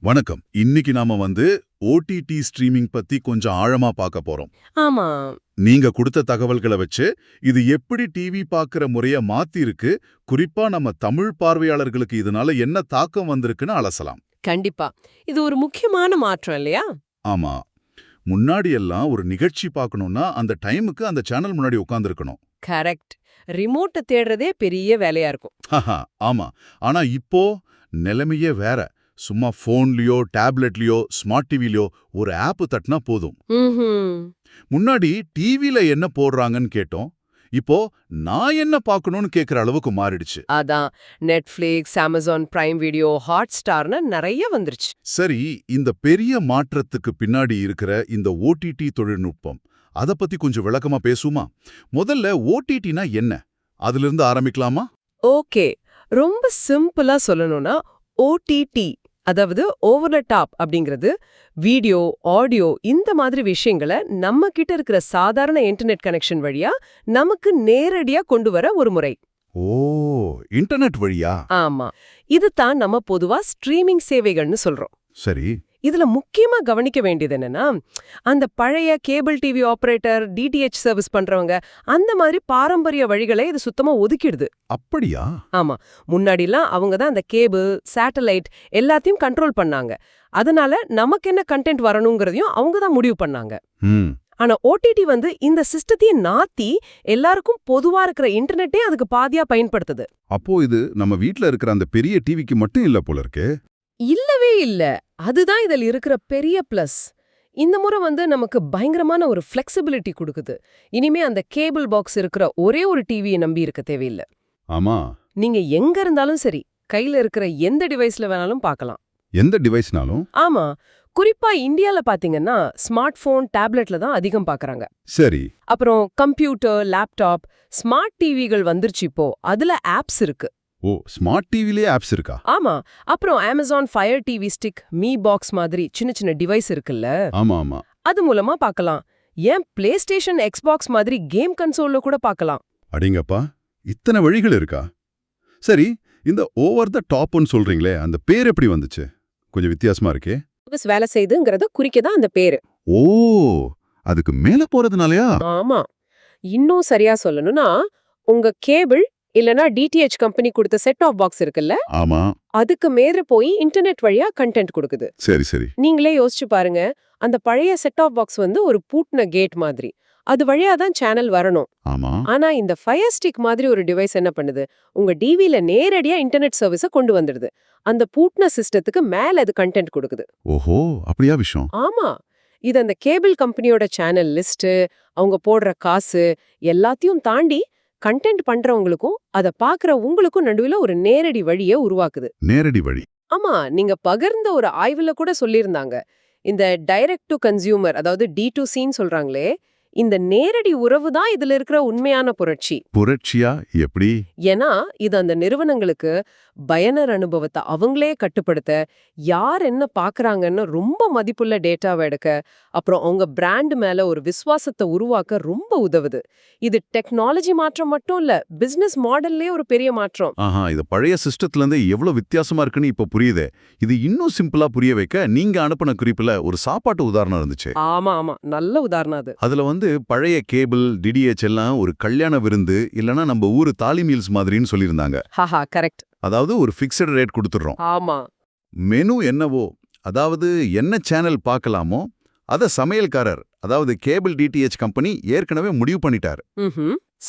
வணக்கம். இன்னைக்கு நாம வந்து ஓடிடி ஸ்ட்ரீமிங் பத்தி கொஞ்சம் ஆழமா பார்க்க போறோம். ஆமா. நீங்க கொடுத்த தகவல்களை வச்சு இது எப்படி டிவி பார்க்கிற முறைய மாத்தி இருக்கு குறிப்பா நம்ம தமிழ் பார்வையாளர்களுக்கு இதனால என்ன தாக்கம் வந்திருக்குன்னு அலசலாம். கண்டிப்பா. இது ஒரு முக்கியமான மாற்றம் இல்லையா? ஆமா. முன்னாடி எல்லாம் ஒரு நிகழ்ச்சி பார்க்கணும்னா அந்த டைமுக்கு அந்த சேனல் முன்னாடி உட்கார்ந்திருக்கணும். கரெக்ட். ரிமோட்டை தேடுறதே பெரிய வேலையா இருக்கும். ஆமா. ஆனா இப்போ நிலைமையே வேற. சும்மா போன்லயோ டேப்லெட்லயோ ஸ்மார்ட் டிவிலயோ ஒரு ஆப் தட்டினா போதும். முன்னாடி டிவில என்ன போடுறாங்கன்னு கேட்டோம். இப்போ நான் என்ன பார்க்கணும்னு கேக்குற அளவுக்கு மாறிடுச்சு. அதான். Netflix Amazon Prime Video Hot ஸ்டார்னு நிறைய வந்துருச்சு. சரி இந்த பெரிய மாற்றத்துக்கு பின்னாடி இருக்கிற இந்த ஓடிடி தொழில்நுட்பம் அத பத்தி கொஞ்சம் விளக்கமா பேசுமா? முதல்ல ஓடிடினா என்ன? அதுல இருந்து ஆரம்பிக்கலாமா? ஓகே. ரொம்ப சிம்பிளா சொல்லணும்னா ஓடிடி அதாவது ஓவர் த டாப் அப்படிங்கிறது வீடியோ ஆடியோ இந்த மாதிரி விஷயங்களை நம்ம கிட்ட இருக்கிற சாதாரண இன்டர்நெட் கனெக்ஷன் வழியா நமக்கு நேரடியா கொண்டு வர ஒரு முறை. ஓ இன்டர்நெட் வழியா? ஆமா. இதுதான் நம்ம பொதுவா ஸ்ட்ரீமிங் சேவைகள்னு சொல்றோம். சரி. இதுல முக்கியமா கவனிக்க வேண்டியது என்னன்னா அந்த பழைய cable TV operator DTH service பண்றவங்க அந்த மாதிரி பாரம்பரிய வழிகளை இது சுத்தமா ஒதுக்கிடுது. அப்படியா? ஆமா. முன்னாடிலாம் அவங்க தான் அந்த கேபிள் சேட்டலைட் எல்லாத்தையும் கண்ட்ரோல் பண்ணாங்க. அதனால நமக்கு என்ன கண்டென்ட் வரணுங்கிறதையும் அவங்க தான் முடிவு பண்ணாங்க. ம். ஆனா ஓடிடி வந்து இந்த சிஸ்டத்தையும் நாத்தி எல்லாருக்கும் பொதுவா இருக்கிற இன்டர்நெட்டே அதுக்கு பாதியா பயன்படுத்துது. அப்போ இது நம்ம வீட்ல இருக்கிற அந்த பெரிய டிவிக்கு மட்டும் இல்ல போல இருக்கு. இல்லவே இல்ல. அதுதான் இதில் இருக்கிற பெரிய பிளஸ் இந்த முறை வந்து நமக்கு பயங்கரமான ஒரு ஃப்ளெக்சிபிலிட்டி கொடுக்குது. இனிமே அந்த கேபிள் பாக்ஸ் இருக்கிற ஒரே ஒரு டிவியை நம்பி இருக்க தேவையில்லை. ஆமா. நீங்க எங்க இருந்தாலும் சரி கையில இருக்கிற எந்த டிவைஸ்ல வேணாலும் பார்க்கலாம். எந்த டிவைஸ்னாலும் ஆமா. குறிப்பா இந்தியால பாத்தீங்கன்னா ஸ்மார்ட் போன் டேப்லெட்ல தான் அதிகம் பார்க்கறாங்க சரி. அப்புறம் கம்ப்யூட்டர் லேப்டாப் ஸ்மார்ட் டிவிகள் வந்துருச்சு இப்போ. அதுல ஆப்ஸ் இருக்கு. ஓ ஸ்மார்ட் டிவிலே ஆப்ஸ் இருக்கா? ஆமா. அப்புறம் Amazon Fire TV Stick Mi box மாதிரி சின்ன சின்ன டிவைஸ் இருக்குல்ல? ஆமா ஆமா. அது மூலமா பார்க்கலாம் ஏன் பிளே ஸ்டேஷன் எக்ஸ்பாக்ஸ் மாதிரி கேம் கன்சோல்ல கூட பார்க்கலாம் அடிங்கப்பா இத்தனை வழிகள் இருக்கா? சரி இந்த ஓவர் த டாப்னு சொல்றீங்களே அந்த பேர் எப்படி வந்துச்சு? கொஞ்சம் வித்தியாசமா இருக்கே. சர்வீஸ் வேலை செய்யுதுங்கிறத குறிக்க தான் அந்த பேரு. ஓ அதுக்கு மேல போறதுனாலயா? ஆமா. இன்னும் சரியா சொல்லணும்னா உங்க கேபிள் இல்லனா டிடிஹெச் கம்பெனி கொடுத்த செட் ஆஃப் பாக்ஸ் இருக்குல்ல? ஆமா. அதுக்கு மேல போய் இன்டர்நெட் வழியா கண்டென்ட் கொடுக்குது. சரி சரி. நீங்களே யோசிச்சு பாருங்க. அந்த பழைய செட் ஆஃப் பாக்ஸ் வந்து ஒரு பூட்டின கேட் மாதிரி. அது வழியா தான் சேனல் வரணும். ஆமா. ஆனா இந்த ஃபயர் ஸ்டிக் மாதிரி ஒரு டிவைஸ் என்ன பண்ணுது? உங்க டிவில நேரடியா இன்டர்நெட் சர்வீஸ கொண்டு வந்துடுது. அந்த பூட்ன சிஸ்டத்துக்கு மேல அது கண்டென்ட் கொடுக்குது. ஓஹோ அப்படியா விஷயம்? ஆமா. இது அந்த கேபிள் கம்பெனியோட சேனல் லிஸ்ட் அவங்க போடுற காசு எல்லாத்தையும் தாண்டி கண்டென்ட் பண்றவங்களுக்கும் அத பாக்குற உங்களுக்கும் நடுவுல ஒரு நேரடி வழியை உருவாக்குது. நேரடி வழி. ஆமா நீங்க பகிர்ந்த ஒரு ஆய்வுல கூட சொல்லியிருந்தாங்க. இந்த டைரக்ட் டு கன்சியூமர் அதாவது டி டு சின்னு சொல்றாங்களே இந்த நேரடி உறவு தான் இதுல இருக்கிற உண்மையான புரட்சி. புரட்சியா? எப்படி? ஏன்னா இது அந்த நிறுவனங்களுக்கு பயனர் அனுபவத்தை அவங்களே கட்டுப்படுத்த யார் என்ன பாக்குறாங்கன்னு ரொம்ப மதிப்புள்ள டேட்டாவை எடுக்க அப்புறம் அவங்க பிராண்ட் மேல ஒரு விசுவாசத்தை உருவாக்க ரொம்ப உதவுது. இது டெக்னாலஜி மாற்றம் மட்டும் இல்ல பிசினஸ் மாடல்லே ஒரு பெரிய மாற்றம். ஆஹா இது பழைய சிஸ்டத்துல இருந்து எவ்வளவு வித்தியாசமா இருக்குன்னு இப்ப புரியுதே. இது இன்னும் சிம்பிளா புரிய வைக்க நீங்க அனுப்பின குறிப்புல ஒரு சாப்பாட்டு உதாரணம் இருந்துச்சு. ஆமா ஆமா. நல்ல உதாரணம் அது. அதுல வந்து பழைய கேபிள் டிடிஹெச் எல்லாம் ஒரு கல்யாண விருந்து இல்லனா நம்ம ஊரு தாலி மீல்ஸ் மாதிரின்னு சொல்லியிருந்தாங்க. ஹாஹா கரெக்ட். அதாவது ஒரு ஃபிக்ஸட் ரேட் கொடுத்துடுறோம். ஆமா. மெனு என்னவோ அதாவது என்ன சேனல் பார்க்கலாமோ அத சமையல்காரர் அதாவது கேபிள் டிடிஹெச் கம்பெனி ஏற்கனவே முடிவு பண்ணிட்டார்.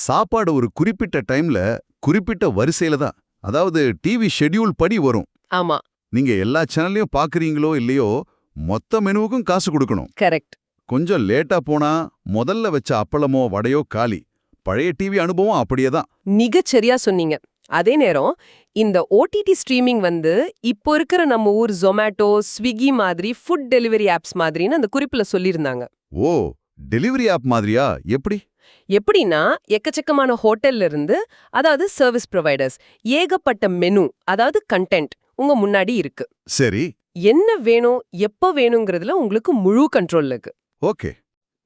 சாப்பாடு ஒரு குறிப்பிட்ட டைம்ல குறிப்பிட்ட வரிசையில தான் அதாவது டிவி ஷெட்யூல் படி வரும். ஆமா. நீங்க எல்லா சேனல்லையும் பாக்குறீங்களோ இல்லையோ மொத்த மெனுவுக்கும் காசு கொடுக்கணும். கரெக்ட். கொஞ்சம் லேட்டா போனா முதல்ல வச்ச அப்பளமோ வடையோ காலி. பழைய டிவி அனுபவம் அப்படியே தான் மிகச் சரியா சொன்னீங்க. அதே நேரம் இந்த ஓடிடி ஸ்ட்ரீமிங் வந்து இப்போ இருக்கிற நம்ம ஊர் ஜொமேட்டோ ஸ்விக்கி மாதிரி ஃபுட் டெலிவரி ஆப்ஸ் மாதிரின்னு அந்த குறிப்புல சொல்லியிருந்தாங்க. ஓ டெலிவரி ஆப் மாதிரியா? எப்படி? எப்படின்னா எக்கச்சக்கமான ஹோட்டல்ல இருந்து அதாவது சர்வீஸ் ப்ரொவைடர்ஸ் ஏகப்பட்ட மெனு அதாவது கண்டென்ட் உங்க முன்னாடி இருக்கு. சரி. என்ன வேணும் எப்ப வேணுங்கிறதுல உங்களுக்கு முழு கண்ட்ரோல் இருக்கு. ஓகே.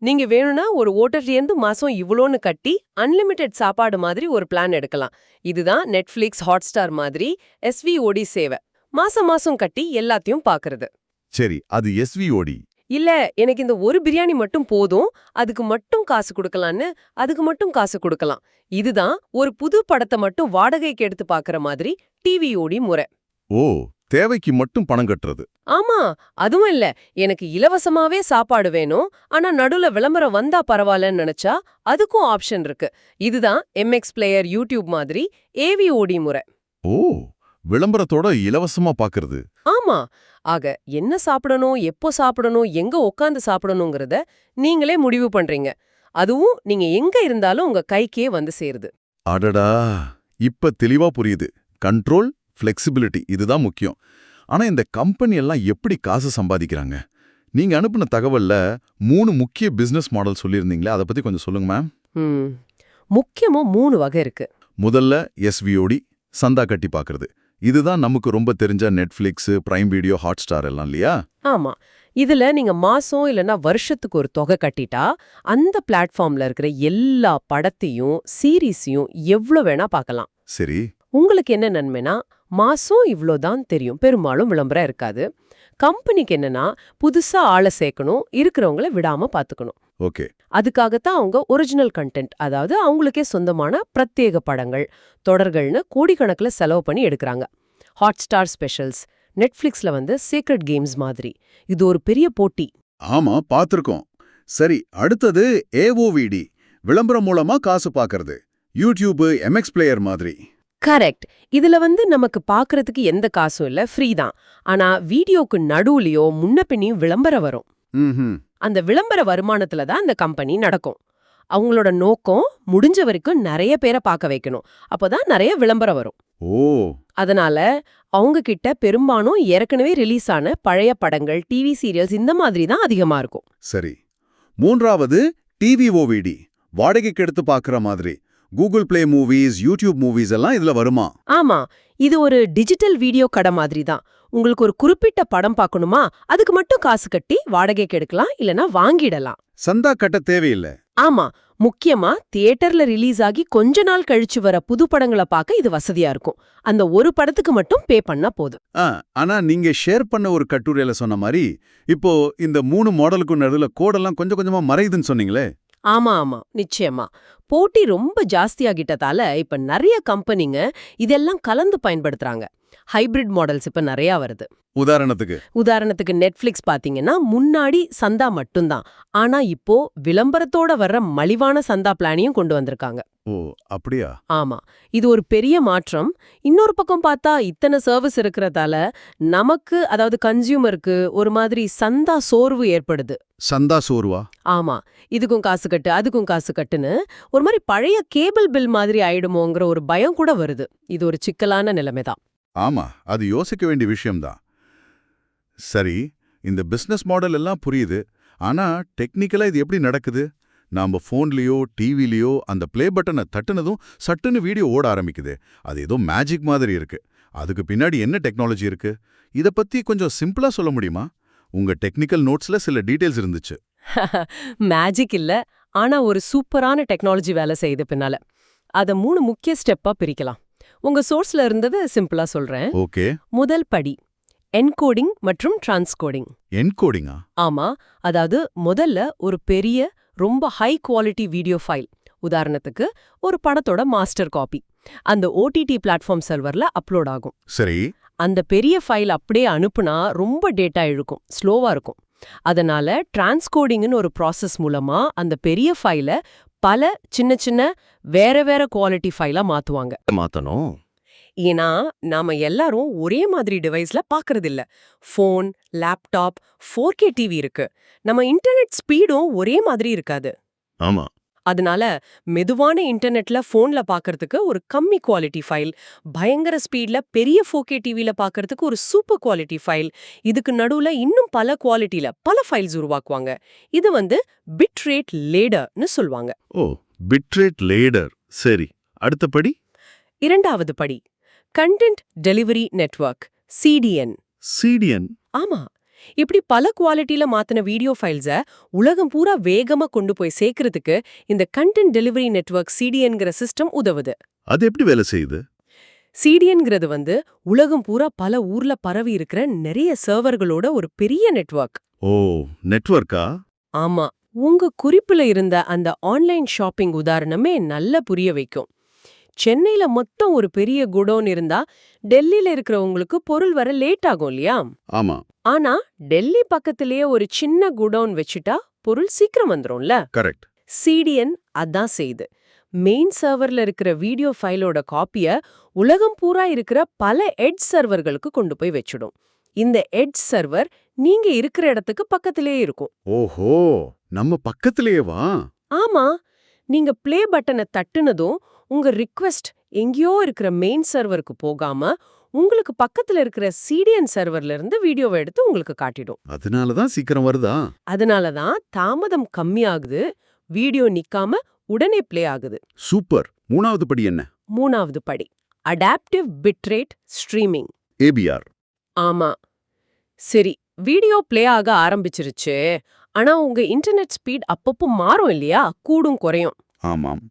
நீங்க வேணும்னா ஒரு ஓட்டர்லேருந்து மாசம் இவ்வளோன்னு கட்டி அன்லிமிட்டெட் சாப்பாடு மாதிரி ஒரு பிளான் எடுக்கலாம். இதுதான் நெட்ஃபிளிக்ஸ் ஹாட்ஸ்டார் மாதிரி எஸ்விஓடி சேவை. மாசம் மாசம் கட்டி எல்லாத்தையும் பாக்குறது. சரி அது எஸ்விஓடி இல்ல எனக்கு இந்த ஒரு பிரியாணி மட்டும் போதும் அதுக்கு மட்டும் காசு கொடுக்கலான்னு அதுக்கு மட்டும் காசு கொடுக்கலாம். இதுதான் ஒரு புது படத்தை மட்டும் வாடகைக்கு எடுத்து பாக்குற மாதிரி டிவியோடி முறை. ஓ தேவைக்கு மட்டும் பணம் கட்டுறது. ஆமா அதுவும் இல்ல. எனக்கு இலவசமாவே சாப்பாடு வேணும். ஆனா நடுவுல விளம்பரம் வந்தா பரவாயில்லன்னு நினைச்சா அதுக்கும் ஆப்ஷன் இருக்கு. இதுதான் எம்எக்ஸ் பிளேயர் யூடியூப் மாதிரி ஏவிஓடி முறை. ஓ விளம்பரத்தோட இலவசமா பாக்குறது. ஆமா. ஆக என்ன சாப்பிடணும் எப்போ சாப்பிடணும் எங்க உட்காந்து சாப்பிடணுங்கிறத நீங்களே முடிவு பண்றீங்க. அதுவும் நீங்க எங்க இருந்தாலும் உங்க கைக்கே வந்து சேருது. அடடா இப்ப தெளிவா புரியுது. கண்ட்ரோல் ஃப்ளெக்சிபிலிட்டி இதுதான் முக்கியம். ஆனா இந்த கம்பெனி எல்லாம் எப்படி காசு சம்பாதிக்கிறாங்க? நீங்க அனுப்புன தகவல்ல மூணு முக்கிய பிசினஸ் மாடல் சொல்லியிருந்தீங்களே அதை பத்தி கொஞ்சம் சொல்லுங்க மேம் ம். முக்கியமா மூணு வகை இருக்கு. முதல்ல எஸ்விஓடி சந்தா கட்டி பார்க்கறது இதுதான் நமக்கு ரொம்ப தெரிஞ்ச Netflix Prime video Hotstar எல்லாம் இல்லையா? ஆமா. இதுல நீங்க மாசம் இல்லனா வருஷத்துக்கு ஒரு தொகை கட்டிட்டா அந்த பிளாட்ஃபார்ம்ல இருக்கிற எல்லா படத்தையும் சீரீஸையும் எவ்ளோ வேணா பார்க்கலாம் சரி. உங்களுக்கு என்ன நன்மைனா மாசம் இவ்ளோதான் தெரியும். பெரும்பாலும் விளம்பரம் இருக்காது. கம்பெனிக்கு என்னன்னா புதுசா ஆளை சேர்க்கணும் இருக்கிறவங்கள விடாம பாத்துக்கணும். ஓகே. அதுக்காகத்தான் அவங்க ஒரிஜினல் கண்டென்ட் அதாவது அவங்களுக்கே சொந்தமான பிரத்யேக படங்கள் தொடர்கள்னு கோடிக்கணக்குல செலவு பண்ணி எடுக்கறாங்க. ஹாட் ஸ்டார் ஸ்பெஷல்ஸ் நெட்ஃபிளிக்ஸ்ல வந்து சீக்ரெட் கேம்ஸ் மாதிரி. இது ஒரு பெரிய போட்டி. ஆமா பார்த்திருக்கோம் சரி அடுத்தது ஏஓவிடி விளம்பரம் மூலமா காசு பார்க்கறது யூடியூப் எம்எக்ஸ் பிளேயர் மாதிரி. கரெக்ட் இதுல வந்து நமக்கு பாக்குறதுக்கு எந்த காசும் இல்ல. ஃப்ரீ தான். ஆனா வீடியோக்கு நடுவுலயோ முன்ன பின்னியும் விளம்பரம் வரும். அந்த விளம்பர வருமானத்துல தான் அந்த கம்பெனி நடக்கும். அவங்களோட நோக்கம் முடிஞ்ச வரைக்கும் நிறைய பேரை பார்க்க வைக்கணும். அப்பதான் நிறைய விளம்பரம் வரும். ஓ. அதனால அவங்க கிட்ட பெரும்பாலும் ஏற்கனவே ரிலீஸ் ஆன பழைய படங்கள் டிவி சீரியல்ஸ் இந்த மாதிரி தான் அதிகமா இருக்கும். சரி. மூன்றாவது டிவிஓவிடி வாடகைக்கு எடுத்து பார்க்குற மாதிரி. Google Play Movies YouTube Movies எல்லாம் இதுல வருமா? ஆமா இது ஒரு டிஜிட்டல் வீடியோ கடை மாதிரி தான் உங்களுக்கு ஒரு குறிப்பிட்ட படம் பார்க்கணுமா? அதுக்கு மட்டும் காசு கட்டி வாடகைக்கு எடுக்கலாம் இல்லனா வாங்கிடலாம். சந்தா கட்ட தேவையில்லை. ஆமா முக்கியமா தியேட்டர்ல ரிலீஸ் ஆகி கொஞ்ச நாள் கழிச்சு வர புது படங்களை பார்க்க இது வசதியா இருக்கும். அந்த ஒரு படத்துக்கு மட்டும் பே பண்ணா போதும். ஆனா நீங்க ஷேர் பண்ண ஒரு கட்டுரையில சொன்ன மாதிரி இப்போ இந்த மூணு மாடலுக்கும் நடுவுல கோடெல்லாம் கொஞ்சம் கொஞ்சமா மறையுதுன்னு சொன்னீங்களே? ஆமா ஆமா. நிச்சயமா. போட்டி ரொம்ப ஜாஸ்தியாகிட்டதால இப்ப நிறைய கம்பெனிங்க இதெல்லாம் கலந்து பயன்படுத்துறாங்க. ஹைபிரிட் மாடல்ஸ் இப்ப நிறைய வருது. உதாரணத்துக்கு. உதாரணத்துக்கு நெட்ஃபிளிக்ஸ் பாத்தீங்கன்னா முன்னாடி சந்தா மட்டும்தான். ஆனா இப்போ விளம்பரத்தோட வர்ற மலிவான சந்தா பிளானையும் கொண்டு வந்திருக்காங்க. ஓ அப்படியா? ஆமா. இது ஒரு பெரிய மாற்றம். இன்னொரு பக்கம் பார்த்தா இத்தனை சர்வீஸ் இருக்கிறதால நமக்கு அதாவது கன்சியூமருக்கு ஒரு மாதிரி சந்தா சோர்வு ஏற்படுது. சந்தா சோர்வா? ஆமா. இதுக்கும் காசு கட்டு அதுக்கும் காசு கட்டுன்னு ஒரு மாதிரி பழைய கேபிள் பில் மாதிரி ஆயிடுமோங்கிற ஒரு பயம் கூட வருது. இது ஒரு சிக்கலான நிலைமைதான். ஆமா. அது யோசிக்க வேண்டிய விஷயம்தான். சரி இந்த பிசினஸ் மாடல் எல்லாம் புரியுது. ஆனா டெக்னிக்கலா இது எப்படி நடக்குது? நாம ஃபோன்லயோ டிவிலயோ அந்த ப்ளே பட்டனை தட்டுனதும் சட்டுன்னு வீடியோ ஓட ஆரம்பிக்குது. அது ஏதோ மேஜிக் மாதிரி இருக்கு. அதுக்கு பின்னாடி என்ன டெக்னாலஜி இருக்கு? இத பத்தி கொஞ்சம் சிம்பிளா சொல்ல முடியுமா? உங்க டெக்னிக்கல் நோட்ஸ்ல சில டீடைல்ஸ் இருந்துச்சு. மேஜிக் இல்ல ஆனா ஒரு சூப்பரான டெக்னாலஜி வேலை செய்யுது பின்னால. அத மூணு முக்கிய ஸ்டெப்பா பிரிக்கலாம். உங்க சோர்ஸ்ல இருந்தது சிம்பிளா சொல்றேன். ஓகே. முதல் படி என்கோடிங் மற்றும் டிரான்ஸ்கோடிங். என்கோடிங்கா? ஆமா அதாவது முதல்ல ஒரு பெரிய ரொம்ப ஹை குவாலிட்டி வீடியோ ஃபைல் உதாரணத்துக்கு ஒரு படத்தோட மாஸ்டர் காப்பி அந்த ஓடிடி பிளாட்ஃபார்ம் சர்வர்ல அப்லோட் ஆகும். சரி. அந்த பெரிய ஃபைல் அப்படியே அனுப்புனா ரொம்ப டேட்டா இழுக்கும் ஸ்லோவா இருக்கும். அதனால டிரான்ஸ்கோடிங்னு ஒரு ப்ராசஸ் மூலமா அந்த பெரிய ஃபைலை பல சின்ன சின்ன வேற வேற குவாலிட்டி ஃபைலா மாத்துவாங்க. மாத்தணும். ஏன்னா நாம எல்லாரும் ஒரே மாதிரி டிவைஸ்ல பாக்குறது இல்ல phone laptop four K TV இருக்கு. நம்ம இன்டர்நெட் ஸ்பீடும் ஒரே மாதிரி இருக்காது. ஆமா. அதனால மெதுவான இன்டர்நெட்ல ஃபோன்ல பாக்குறதுக்கு ஒரு கம்மி குவாலிட்டி ஃபைல் பயங்கர ஸ்பீட்ல பெரிய ஃபோர் கே டிவில பாக்குறதுக்கு ஒரு சூப்பர் குவாலிட்டி ஃபைல் இதுக்கு நடுவுல இன்னும் பல குவாலிட்டில பல ஃபைல்ஸ் உருவாக்குவாங்க. இது வந்து பிட் ரேட் லேடர்னு சொல்லுவாங்க ஓ பிட்ரேட் லேடர் சரி அடுத்தபடி இரண்டாவது படி. Content delivery network CDN CDN ஆமா. இப்படி பல குவாலிட்டில மாத்தின வீடியோ ஃபைல்ஸ உலகம் பூரா வேகமா கொண்டு போய் சேர்க்கறதுக்கு இந்த கண்டென்ட் டெலிவரி நெட்வொர்க் சிடிஎன்கிற சிஸ்டம் உதவுது. அது எப்படி வேலை செய்யுது? சிடிஎன்ங்கிறது வந்து உலகம் பூரா பல ஊர்ல பரவி இருக்கிற நிறைய சர்வர்களோட ஒரு பெரிய நெட்வொர்க் ஓ நெட்வொர்க்கா ஆமா. உங்க குறிப்புல இருந்த அந்த ஆன்லைன் ஷாப்பிங் உதாரணமே நல்ல புரிய வைக்கும். சென்னையில மொத்தம் ஒரு பெரிய குடோன் இருந்தா டெல்லியில இருக்கிறவங்களுக்கு பொருள் வர லேட் ஆகும் இல்லையா? ஆமா. ஆனா டெல்லி பக்கத்திலேயே ஒரு சின்ன குடோன் வச்சுட்டா பொருள் சீக்கிரம் வந்துரும்ல? கரெக்ட். சிடிஎன் அதான் செய்யுது மெயின் சர்வர்ல இருக்கிற வீடியோ ஃபைலோட காப்பிய உலகம் பூரா இருக்கிற பல எட்ஜ் சர்வர்களுக்கு கொண்டு போய் வச்சிடும். இந்த எட்ஜ் சர்வர் நீங்க இருக்கிற இடத்துக்கு பக்கத்திலேயே இருக்கும். ஓஹோ! நம்ம பக்கத்திலேயேவா? ஆமா. நீங்க ப்ளே பட்டனை தட்டுனதும் உங்க ரிக்வெஸ்ட் எங்கேயோ இருக்கிற மெயின் சர்வருக்கு போகாம உங்களுக்கு பக்கத்துல இருக்கிற சிடிஎன் சர்வர்ல இருந்து வீடியோவை எடுத்து உங்களுக்கு காட்டிடும். அதனால தான் சீக்கிரம் வருதா? அதனால தான் தாமதம் கம்மியாகுது வீடியோ நிக்காம உடனே ப்ளே ஆகுது. சூப்பர். மூணாவது படி என்ன? மூணாவது படி. அடாப்டிவ் பிட்ரேட் ஸ்ட்ரீமிங் ஏபிஆர் ஆமா. சரி வீடியோ ப்ளே ஆக ஆரம்பிச்சிருச்சு. ஆனா உங்க இன்டர்நெட் ஸ்பீட் அப்பப்போ மாறும் இல்லையா? கூடும் குறையும். ஆமாம்.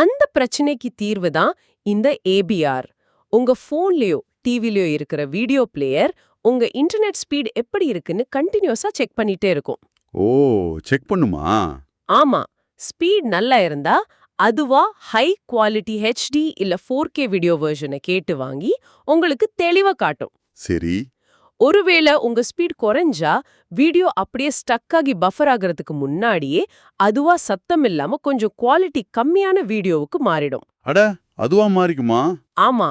அந்த பிரச்சனைக்கு தீர்வு தான் இந்த ஏபிஆர் உங்க போன்லயோ டிவிலயோ இருக்கிற வீடியோ பிளேயர் உங்க இன்டர்நெட் ஸ்பீட் எப்படி இருக்குன்னு கண்டினியூஸா செக் பண்ணிட்டே இருக்கும். ஓ செக் பண்ணுமா? ஆமா ஸ்பீட் நல்லா இருந்தா அதுவா ஹை குவாலிட்டி ஹெச்டி இல்ல ஃபோர் கே வீடியோ வெர்ஷனை கேட்டு வாங்கி உங்களுக்கு தெளிவா காட்டும். சரி. ஒருவேளை உங்க ஸ்பீட் குறைஞ்சா வீடியோ அப்படியே ஸ்டக் ஆகி பஃபர் ஆகிறதுக்கு முன்னாடியே அதுவா சத்தம் இல்லாம கொஞ்சம் குவாலிட்டி கம்மியான வீடியோவுக்கு மாறிடும். அட அதுவா மாறிக்குமா? ஆமா.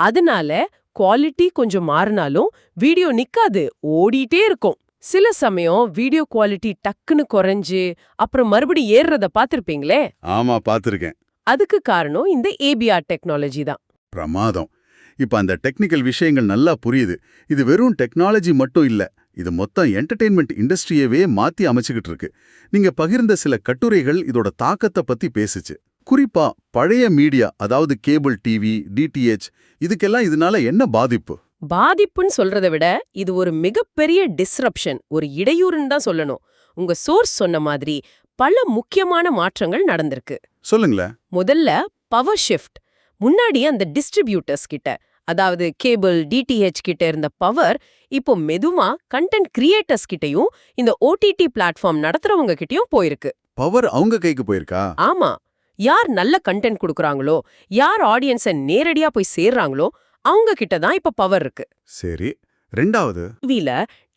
அதனால குவாலிட்டி கொஞ்சம் மாறினாலும் வீடியோ நிக்காது ஓடிட்டே இருக்கும். சில சமயம் வீடியோ குவாலிட்டி டக்குன்னு குறைஞ்சு அப்புறம் மறுபடி ஏறுறத பாத்திருப்பீங்களே ஆமா பாத்திருக்கேன் அதுக்கு காரணம் இந்த ஏபிஆர் டெக்னாலஜி தான். பிரமாதம். இப்ப அந்த டெக்னிக்கல் விஷயங்கள் நல்லா புரியுது. இது வெறும் டெக்னாலஜி மட்டும் இல்ல இது மொத்தம் என்டர்டெயின்மெண்ட் இண்டஸ்ட்ரியவே மாத்தி அமைச்சுக்கிட்டு இருக்கு. நீங்க பகிர்ந்த சில கட்டுரைகள் இதோட தாக்கத்தை பத்தி பேசுச்சு. குறிப்பா பழைய மீடியா அதாவது கேபிள் டிவி டிடிஎச் இதுக்கெல்லாம் இதனால என்ன பாதிப்பு? பாதிப்புன்னு சொல்றதை விட இது ஒரு மிகப்பெரிய டிஸ்ரப்ஷன் ஒரு இடையூறுன்னு தான் சொல்லணும். உங்க சோர்ஸ் சொன்ன மாதிரி பல முக்கியமான மாற்றங்கள் நடந்திருக்கு. சொல்லுங்களேன். முதல்ல பவர் ஷிஃப்ட் முன்னாடி அந்த டிஸ்ட்ரிபியூட்டர்ஸ் கிட்ட. அதாவது கேபிள் டிடிஹெச் கிட்ட இருந்த பவர் இப்போ மெதுவா கண்டென்ட் கிரியேட்டர்ஸ் கிட்டயும் இந்த ஓடிடி பிளாட்ஃபார்ம் நடத்துறவங்க கிட்டயும் போயிருக்கு. பவர் அவங்க கைக்கு போயிருக்கா? ஆமா. யார் நல்ல கண்டென்ட் கொடுக்கறாங்களோ யார் ஆடியன்ஸை நேரடியா போய் சேர்றாங்களோ அவங்க கிட்ட தான் இப்ப பவர் இருக்கு. சரி. ரெண்டாவது. டிவில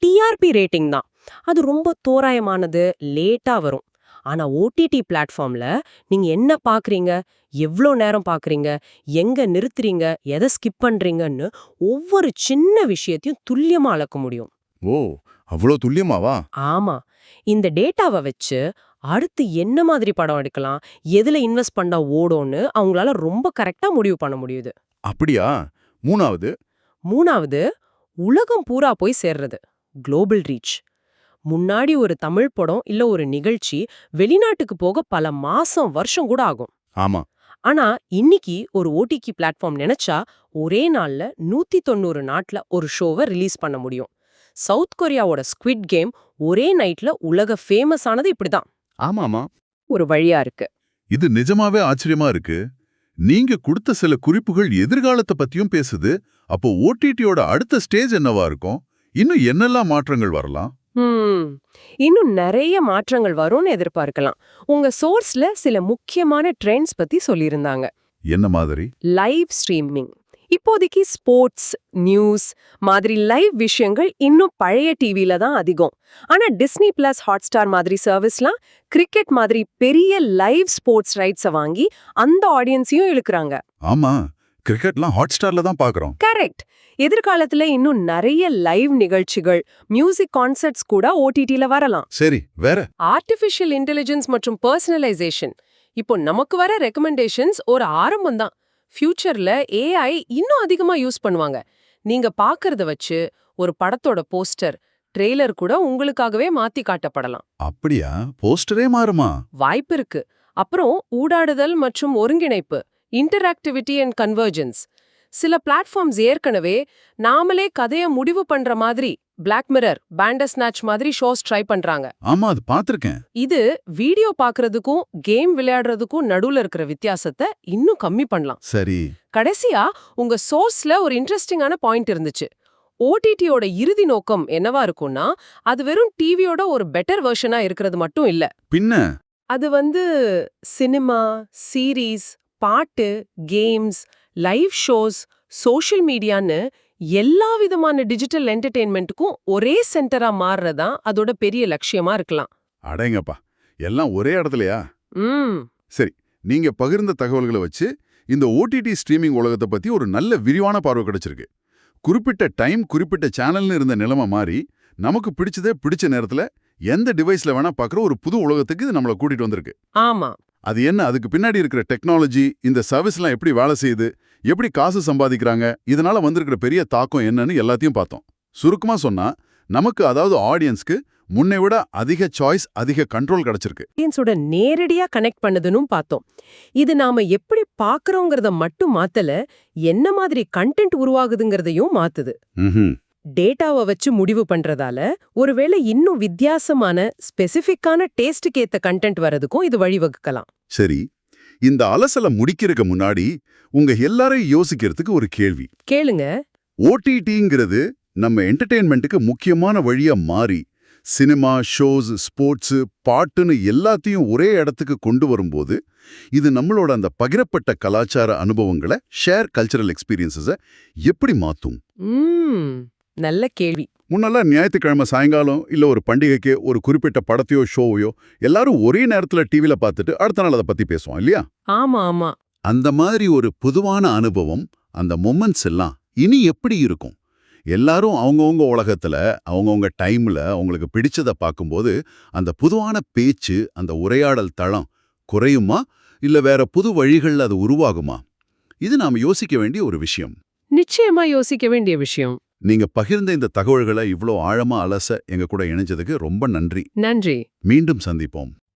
டிஆர்பி ரேட்டிங் தான். அது ரொம்ப தோராயமானது லேட்டா வரும். ஆனா ஓடிடி பிளாட்ஃபார்ம்ல நீங்க என்ன பாக்குறீங்க? எவ்ளோ நேரம் பாக்குறீங்க? எங்க நிறுத்துறீங்க? எதை ஸ்கிப் பண்றீங்கன்னு ஒவ்வொரு சின்ன விஷயத்தையும் துல்லியமா அளக்க முடியும். ஓ அவ்வளோ துல்லியமாவா? ஆமா. இந்த டேட்டாவை வச்சு அடுத்து என்ன மாதிரி படம் எடுக்கலாம்? எதுல இன்வெஸ்ட் பண்ணா ஓடும்னு அவங்களால ரொம்ப கரெக்டா முடிவு பண்ண முடியுது. அப்படியா? மூணாவது? மூணாவது உலகம் பூரா போய் சேர்றது. Global reach. முன்னாடி ஒரு தமிழ் படம் இல்ல ஒரு நிகழ்ச்சி வெளிநாட்டுக்கு போக பல மாசம் வருஷம் கூட ஆகும். ஆமா. ஆனா இன்னைக்கு ஒரு ஓடிடி பிளாட்ஃபார்ம் நினைச்சா ஒரே நாள்ல நூத்தி தொண்ணூறு நாட்டுல ஒரு ஷோவை ரிலீஸ் பண்ண முடியும். சவுத் கொரியாவோட ஸ்குவிட் கேம் ஒரே நைட்ல உலக ஃபேமஸ் ஆனது இப்படிதான் ஆமாமா. ஒரு வழியா இருக்கு. இது நிஜமாவே ஆச்சரியமா இருக்கு. நீங்க கொடுத்த சில குறிப்புகள் எதிர்காலத்தை பத்தியும் பேசுது. அப்போ ஓடிடியோட அடுத்த ஸ்டேஜ் என்னவா இருக்கும்? இன்னும் என்னெல்லாம் மாற்றங்கள் வரலாம்? ஹம், இன்னும் நிறைய மாற்றங்கள் வரும்னு எதிர்பார்க்கலாம். உங்க சோர்ஸ்ல சில முக்கியமான ட்ரெண்ட்ஸ் பத்தி சொல்லியிருந்தாங்க. என்ன மாதிரி? Live streaming. இப்போதைக்கு ஸ்போர்ட்ஸ் நியூஸ் மாதிரி லைவ் விஷயங்கள் இன்னும் பழைய டிவில தான் அதிகம். ஆனா டிஸ்னி பிளஸ் ஹாட்ஸ்டார் மாதிரி சர்வீஸ்லாம் கிரிக்கெட் மாதிரி பெரிய லைவ் ஸ்போர்ட்ஸ் ரைட்ஸை வாங்கி அந்த ஆடியன்ஸையும் இழுக்குறாங்க. ஆமா. கிரிக்கெட்லாம் ஹாட் ஸ்டார்ல தான் பாக்குறோம். கரெக்ட் எதிர்காலத்துல இன்னும் நிறைய லைவ் நிகழ்ச்சிகள் மியூசிக் கான்சர்ட்ஸ் கூட ஓடிடில வரலாம். சரி வேற? ஆர்டிஃபிஷியல் இன்டெலிஜென்ஸ் மற்றும் பர்சனலைசேஷன் இப்போ நமக்கு வர ரெக்கமெண்டேஷன்ஸ் ஒரு ஆரம்பம் தான். ஃபியூச்சர்ல ஏஐ இன்னும் அதிகமா யூஸ் பண்ணுவாங்க. நீங்க பாக்கறத வச்சு ஒரு படத்தோட போஸ்டர் ட்ரெய்லர் கூட உங்களுக்காகவே மாத்தி காட்டப்படலாம். அப்படியா? போஸ்டரே மாறுமா? வாய்ப்பு இருக்கு. அப்புறம் ஊடாடுதல் மற்றும் ஒருங்கிணைப்பு இன்டராக்டிவிட்டி அண்ட் கன்வர்ஜென்ஸ் சில பிளாட்ஃபார்ம்ஸ் ஏற்கனவே நாமளே கதைய முடிவு பண்ற மாதிரி பிளாக் மிரர் பேண்டர் ஸ்நாட்ச் மாதிரி ஷோஸ் ட்ரை பண்றாங்க. ஆமா அது பார்த்திருக்கேன். இது வீடியோ பார்க்கறதுக்கும் கேம் விளையாடுறதுக்கும் நடுவுல இருக்கிற வித்தியாசத்தை இன்னும் கம்மி பண்ணலாம். சரி. கடைசியா உங்க சோர்ஸ்ல ஒரு இன்ட்ரெஸ்டிங்கான பாயிண்ட் இருந்துச்சு. ஓடிடியோட இறுதி நோக்கம் என்னவா இருக்கும்னா அது வெறும் டிவியோட ஒரு பெட்டர் வெர்ஷனா இருக்கிறது மட்டும் இல்ல. பின்ன? அது வந்து சினிமா சீரீஸ் பாட்டு கேம்ஸ் லைவ் ஷோஸ் சோஷியல் மீடியான்னு எல்லா விதமான டிஜிட்டல் என்டர்டெயின்மெண்ட்டுக்கும் ஒரே சென்டரா மாறுறதா அதோட பெரிய லட்சியமா இருக்கலாம். அடேங்கப்பா. எல்லாம் ஒரே இடத்துலயா? ம். நீங்க பகிர்ந்த தகவல்களை வச்சு இந்த ஓடிடி ஸ்ட்ரீமிங் உலகத்தை பத்தி ஒரு நல்ல விரிவான பார்வை கிடைச்சிருக்கு. குறிப்பிட்ட டைம் குறிப்பிட்ட சேனல்னு இருந்த நிலைமை மாறி நமக்கு பிடிச்சதே பிடிச்ச நேரத்துல எந்த டிவைஸ்ல வேணா பார்க்குற ஒரு புது உலகத்துக்கு இது நம்மளை கூட்டிட்டு வந்திருக்கு. ஆமா. அது என்ன? அதுக்கு பின்னாடி இருக்கிற டெக்னாலஜி இந்த சர்வீஸ்லாம் எப்படி வேலை செய்யுது? எப்படி காசு சம்பாதிக்கிறாங்க? இதனால வந்திருக்கிற பெரிய தாக்கம் என்னன்னு எல்லாத்தையும் பார்த்தோம். சுருக்கமா சொன்னா நமக்கு அதாவது ஆடியன்ஸ்க்கு முன்னை விட அதிக சாய்ஸ் அதிக கண்ட்ரோல் கிடைச்சிருக்கு. ஆடியன்ஸோட நேரடியா கனெக்ட் பண்ணதுன்னு பார்த்தோம். இது நாம எப்படி பாக்குறோங்கிறத மட்டும் மாத்தல என்ன மாதிரி கண்டென்ட் உருவாகுதுங்கிறதையும் மாத்துது. டேட்டாவை வச்சு முடிவு பண்றதால ஒருவேளை இன்னும் வித்தியாசமான ஸ்பெசிஃபிக்கான டேஸ்டுக்கு ஏத்த கண்டென்ட் வரதுக்கும் இது வழிவகுக்கலாம். சரி இந்த அலசலை முடிக்கிறதுக்கு முன்னாடி உங்க எல்லாரையும் யோசிக்கிறதுக்கு ஒரு கேள்வி. கேளுங்க. ஓடிடிங்கிறது நம்ம என்டர்டெயின்மெண்ட்டுக்கு முக்கியமான வழியா மாறி சினிமா ஷோஸ் ஸ்போர்ட்ஸ் பாட்டுன்னு எல்லாத்தையும் ஒரே இடத்துக்கு கொண்டு வரும்போது இது நம்மளோட அந்த பகிரப்பட்ட கலாச்சார அனுபவங்களை ஷேர் கல்ச்சரல் எக்ஸ்பீரியன்ஸஸை எப்படி மாத்தும்? ம். நல்ல கேள்வி. முன்னெல்லாம் ஞாயிற்றுக்கிழமை சாயங்காலம் இல்ல ஒரு பண்டிகைக்கு ஒரு குறிப்பிட்ட படத்தையோ ஷோவையோ எல்லாரும் ஒரே நேரத்துல டிவில பார்த்துட்டு அடுத்த நாள் அதை பத்தி பேசுவோம் இல்லையா? ஆமா ஆமா. அந்த மாதிரி ஒரு பொதுவான அனுபவம் அந்த மொமெண்ட்ஸ் எல்லாம் இனி எப்படி இருக்கும்? எல்லாரும் அவங்கவங்க உலகத்துல அவங்கவங்க டைம்ல அவங்களுக்கு பிடிச்சத பார்க்கும்போது அந்த பொதுவான பேச்சு அந்த உரையாடல் தளம் குறையுமா? இல்ல வேற புது வழிகள்ல அது உருவாகுமா? இது நாம யோசிக்க வேண்டிய ஒரு விஷயம். நிச்சயமா யோசிக்க வேண்டிய விஷயம். நீங்க பகிர்ந்த இந்த தகவல்களை இவ்ளோ ஆழமா அலச எங்க கூட இணைஞ்சதுக்கு ரொம்ப நன்றி. நன்றி. மீண்டும் சந்திப்போம்.